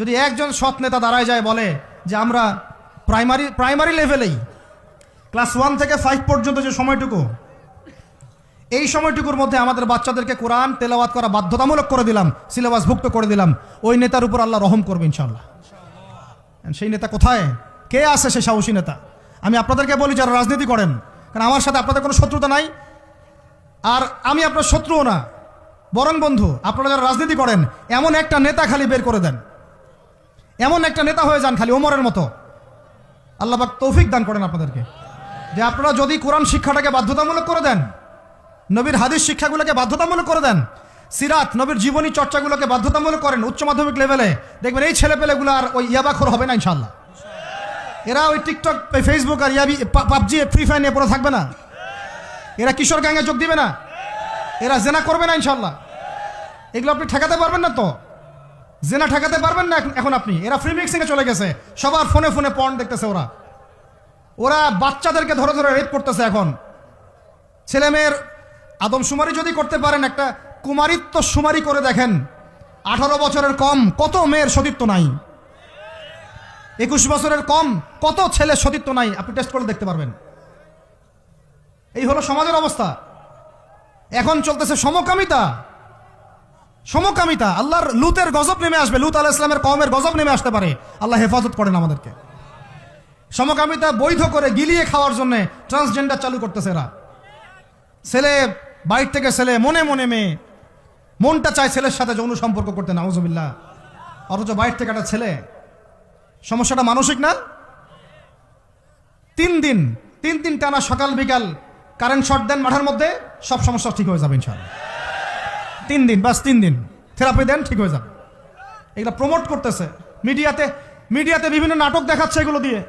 যদি একজন সৎ নেতা দাঁড়ায় যায় বলে যে আমরা প্রাইমারি প্রাইমারি লেভেলেই, ক্লাস ওয়ান থেকে ফাইভ পর্যন্ত যে সময়টুকু, এই সময়টুকুর মধ্যে আমাদের বাচ্চাদেরকে কোরআন তেলাওয়াত করা বাধ্যতামূলক করে দিলাম সিলেবাস ভুক্ত করে দিলাম, ওই নেতার উপর আল্লাহ রহম করবে ইনশাল্লাহ সেই নেতা কোথায়? কে আছে সে সাহসী নেতা? আমি আপনাদেরকে বলি যারা রাজনীতি করেন, কারণ আমার সাথে আপনাদের কোনো শত্রুতা নাই, আর আমি আপনার শত্রুও না, বরং বন্ধু, আপনারা যারা রাজনীতি করেন, এমন একটা নেতা খালি বের করে দেন। এমন একটা নেতা হয়ে যান খালি ওমরের মতো। আল্লাহ পাক তৌফিক দান করেন আপনাদেরকে। যে আপনারা যদি কোরআন শিক্ষাটাকে বাধ্যতামূলক করে দেন, নবীর হাদিস শিক্ষাগুলোকে বাধ্যতামূলক করে দেন, সিরাত, নবীর জীবনী চর্চাগুলোকে বাধ্যতামূলক করেন উচ্চ মাধ্যমিক লেভেলে, দেখবেন এই ছেলেপেলেগুলো আর ওই ইয়াবাখর হবে না ইনশাল্লাহ এরা ওই টিকটক ফেসবুক আর ইয়াবি পাবজি, ফ্রি ফায়ার নিয়ে পড়ে থাকবে না। এরা কিশোর গ্যাংয়ে যোগ দিবে না। এরা জেনা করবে না ইনশাল্লাহ এগুলো আপনি ঠেকাতে পারবেন না তো? জেনা ঠেকাতে পারবেন না এখন- আপনি। এরা ফ্রি মিক্সিংয়ে চলে গেছে। সবার ফোনে ফোনে পর্ন দেখতেছে ওরা। ওরা বাচ্চাদেরকে ধরে ধরে রেপ করতেছে এখন। ছেলে মেয়ের আদমশুমারি যদি করতে পারেন, একটা কুমারিত্ব সুমারি করে দেখেন। আঠারো বছরের কম, কত মেয়ের সতীত্ব নাই। একুশ বছরের কম, কত ছেলের সতীত্ব নাই। আপনি টেস্ট করে দেখতে পারবেন। এই হলো সমাজের অবস্থা। এখন চলতেছে সমকামিতা। সমকামিতা, আল্লাহর লুতের গজব নেমে আসবে, লুত আলাহ ইসলামের কমের গজব নেমে আসতে পারে। আল্লাহ হেফাজত করেন আমাদেরকে। সমকামিতা বৈধ করে গিলিয়ে খাওয়ার জন্য ট্রান্সজেন্ডার চালু করতেছে এরা। ছেলে বাইর থেকে ছেলে, মনে মনে মেয়ে। মনটা চায় ছেলের সাথে যৌন সম্পর্ক করতে, নাউজুবিল্লাহ। অথচ বাইর থেকে একটা ছেলে। সমস্যাটা মানসিক না? তিন দিন তিন দিন টানা সকাল বিকাল কারেন্ট শর্ট দেন মাঠের মধ্যে, সব সমস্যা ঠিক হয়ে যাবে ইনশাল্লাহ তিন দিন, বাস তিন দিন। থেরাপি দেন, ঠিক হয়ে যাবে। এগুলো প্রমোট করতেছে। মিডিয়াতে মিডিয়াতে বিভিন্ন নাটক দেখাচ্ছে এগুলো দিয়ে।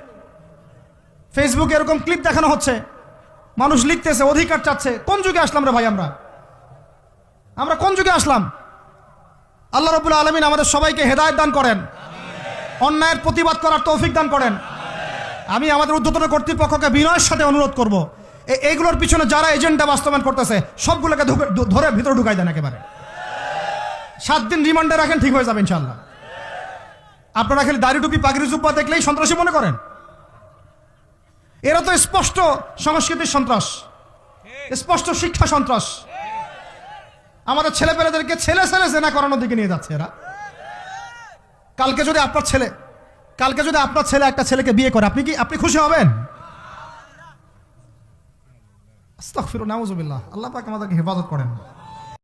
ফেসবুকে এরকম ক্লিপ দেখানো হচ্ছে। মানুষ লিখতেছে, অধিকার চাচ্ছে। কোন যুগে আসলাম রে ভাই আমরা? আমরা কোন যুগে আসলাম? আল্লাহ রবুল্লা আলমিন আমাদের সবাইকে হেদায়ত দান করেন। অন্যায়ের প্রতিবাদ করার তৌফিক দান করেন। আমি আমাদের উদ্যোতন কর্তৃপক্ষকে বিনয়ের সাথে অনুরোধ করব। এইগুলোর পিছনে যারা এজেন্ডা বাস্তবায়ন করতেছে, সবগুলোকে ধরে ভিতরে ঢুকাই দেন একেবারে। সাত দিন রিমান্ডে রাখেন, ঠিক হয়ে যাবে ইনশাল্লাহ আপনারা খালি দাড়ি টুপি, পাগড়ি, জুব্বা দেখলেই সন্ত্রাসী মনে করেন। এরা তো স্পষ্ট সংস্কৃতির সন্ত্রাস, স্পষ্ট শিক্ষা সন্ত্রাস। আমাদের ছেলে পেলেদেরকে ছেলে ছেলে জেনা করানোর দিকে নিয়ে যাচ্ছে এরা। কালকে যদি আপনার ছেলে কালকে যদি আপনার ছেলে একটা ছেলেকে বিয়ে করে, আপনি কি আপনি খুশি হবেন? আস্তাগফিরুল্লাহ আউজুবিল্লাহ আল্লাহ পাক আমাদেরকে হেফাজত করেন।